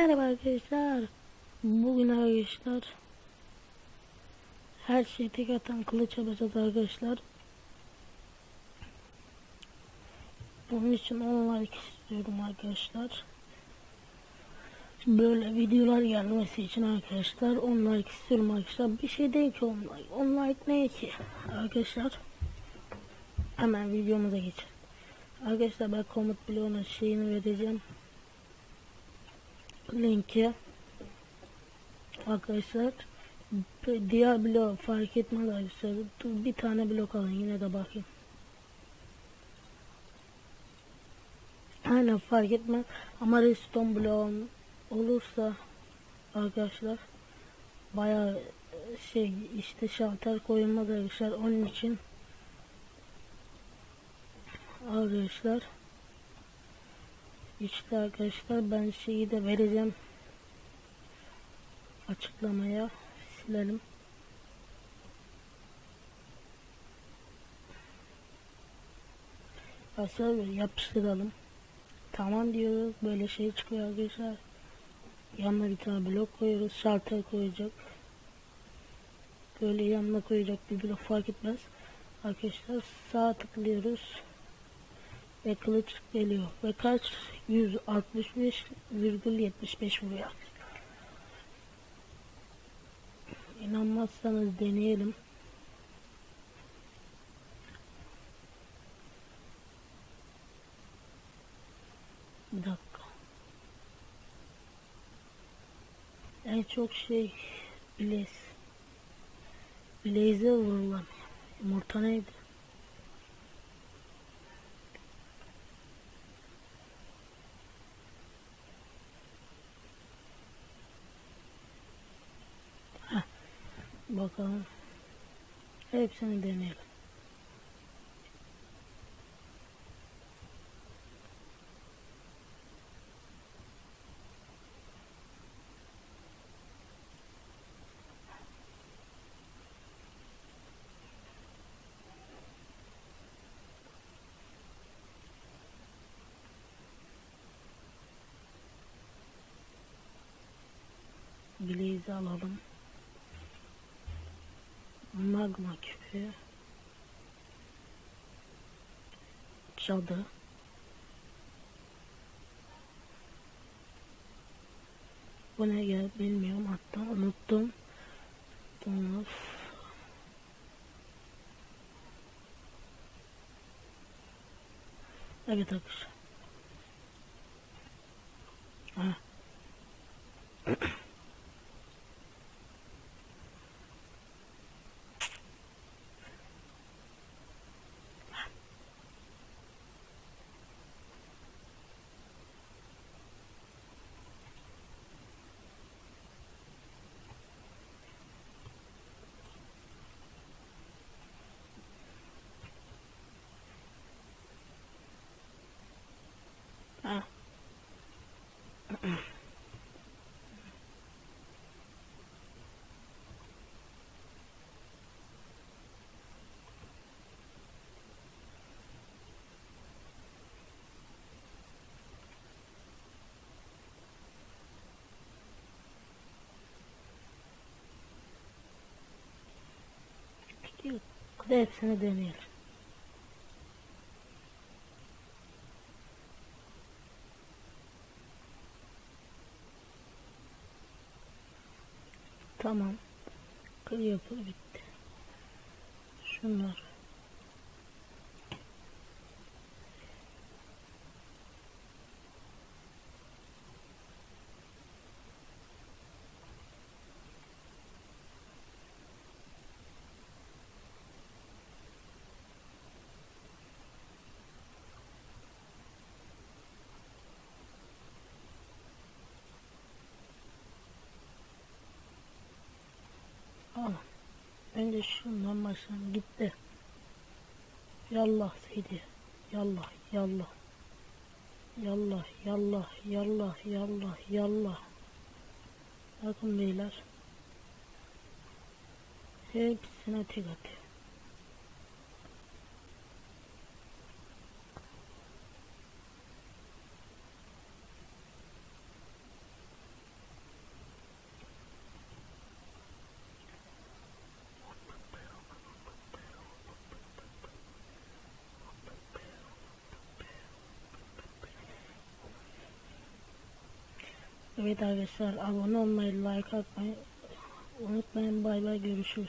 Merhaba arkadaşlar. Bugün arkadaşlar her şeyi tek atan kılıç yapacağız arkadaşlar. Bunun için 10 like istiyorum arkadaşlar. Böyle videolar gelmesi için arkadaşlar 10 like istiyorum arkadaşlar. Bir şey değil ki 10 like. 10 like ne ki arkadaşlar? Hemen videomuza geçelim. Arkadaşlar ben komut bloğuna şeyini vereceğim linki. Arkadaşlar diğer blok fark etmez arkadaşlar. Bir tane blok alın yine de bakayım. Aynen fark etmez. Ama redstone bloğum olursa arkadaşlar baya şey işte şalter koyulmaz arkadaşlar. Onun için arkadaşlar işte arkadaşlar ben şeyi de vereceğim açıklamaya silelim. Aslında yapıştıralım. Tamam diyoruz. Böyle şey çıkıyor arkadaşlar. Yanına bir tane blok koyuyoruz. Şalter koyacak. Böyle yanına koyacak bir blok fark etmez. Arkadaşlar sağ tıklıyoruz ve kılıç geliyor ve kaç 165,75 vuruyor. İnanmazsanız deneyelim. Bir dakika. En çok şey Blaze. Blaze'e vurulan. Yumurta neydi? Bakalım. Hepsini deneyelim. Blaze'i alalım magma küpü. Cadı. Bu ne geldi bilmiyorum hatta unuttum. Bunu evet arkadaşlar. Ha. Hadi hepsini deneyelim. Tamam. Creeper bitti. Şunlar. Önce şundan başlayalım. Gitti. Yallah Seydi. Yallah, yallah. Yallah, yallah, yallah, yallah, yallah. Bakın beyler. Hepsine tek atıyor. Evet arkadaşlar abone olmayı, like atmayı unutmayın. Bay bay görüşürüz.